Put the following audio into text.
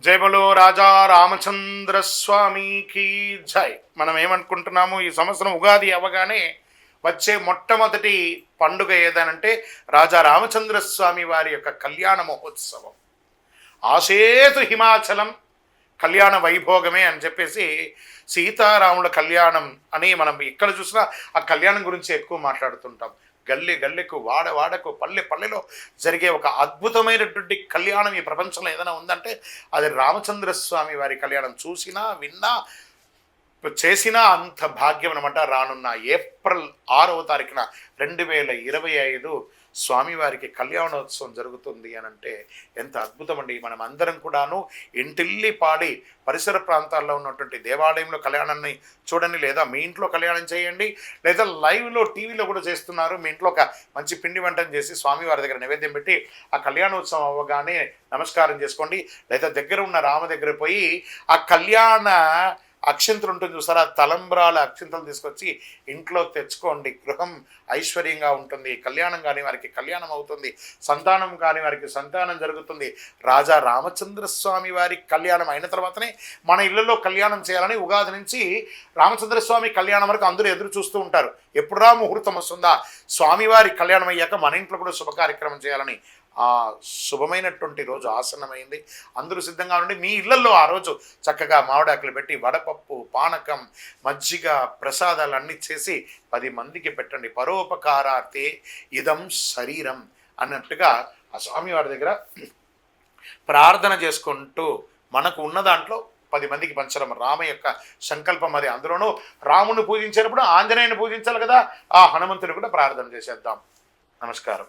జయబలో రాజా రామచంద్ర స్వామికి జై. మనం ఏమనుకుంటున్నాము? ఈ సంవత్సరం ఉగాది అవగానే వచ్చే మొట్టమొదటి పండుగ ఏదనంటే రాజా రామచంద్ర స్వామి వారి యొక్క కళ్యాణ మహోత్సవం. ఆసేతు హిమాచలం కళ్యాణ వైభోగమే అని చెప్పేసి సీతారాముల కళ్యాణం అని మనం ఎక్కడ చూసినా ఆ కళ్యాణం గురించి ఎక్కువ మాట్లాడుతుంటాం. గల్లె గల్లెకు వాడ వాడకు పల్లె పల్లెలో జరిగే ఒక అద్భుతమైనటువంటి కళ్యాణం ఈ ప్రపంచంలో ఏదైనా ఉందంటే అది రామచంద్ర స్వామి వారి కళ్యాణం. చూసినా విన్నా చేసినా అంత భాగ్యం అనమాట రానున్న ఏప్రిల్ ఆరవ తారీఖున రెండు వేల ఇరవై ఐదు స్వామివారికి కళ్యాణోత్సవం జరుగుతుంది అని అంటే ఎంత అద్భుతం అండి. మనం అందరం కూడాను ఇంటిల్లి పాడి పరిసర ప్రాంతాల్లో ఉన్నటువంటి దేవాలయంలో కళ్యాణాన్ని చూడండి లేదా మీ ఇంట్లో కళ్యాణం చేయండి లేదా లైవ్లో టీవీలో కూడా చేస్తున్నారు. మీ ఇంట్లో ఒక మంచి పిండి వంటను చేసి స్వామివారి దగ్గర నైవేద్యం పెట్టి ఆ కళ్యాణోత్సవం అవ్వగానే నమస్కారం చేసుకోండి. లేదా దగ్గర ఉన్న రామ దగ్గర పోయి ఆ కళ్యాణ అక్షింతలు ఉంటుంది చూసారా? తలంబ్రాల అక్షింతలు తీసుకొచ్చి ఇంట్లో తెచ్చుకోండి. గృహం ఐశ్వర్యంగా ఉంటుంది. కళ్యాణం కాని వారికి కళ్యాణం అవుతుంది. సంతానం కాని వారికి సంతానం జరుగుతుంది. రాజా రామచంద్ర స్వామి వారి కళ్యాణం అయిన తర్వాతనే మన ఇళ్ళలో కళ్యాణం చేయాలని ఉగాది నుంచి రామచంద్ర స్వామి కళ్యాణం వరకు అందరూ ఎదురు చూస్తూ ఉంటారు. ఎప్పుడురా ముహూర్తం వస్తుందా? స్వామివారి కళ్యాణం అయ్యాక మన ఇంట్లో కూడా శుభ కార్యక్రమం చేయాలని ఆ శుభమైనటువంటి రోజు ఆసనమైంది అందరూ సిద్ధంగా ఉండి మీ ఇళ్ళలో ఆ రోజు చక్కగా మామిడాకులు పెట్టి వడపప్పు పానకం మజ్జిగ ప్రసాదాలు అన్నీ చేసి పది మందికి పెట్టండి. పరోపకారార్థే ఇదం శరీరం అన్నట్టుగా ఆ స్వామివారి దగ్గర ప్రార్థన చేసుకుంటూ మనకు ఉన్న దాంట్లో పది మందికి పంచడం రామ యొక్క సంకల్పం అది. అందులోనూ రాముని పూజించినప్పుడు ఆంజనేయుని పూజించాలి కదా. ఆ హనుమంతుని కూడా ప్రార్థన చేసేద్దాం. నమస్కారం.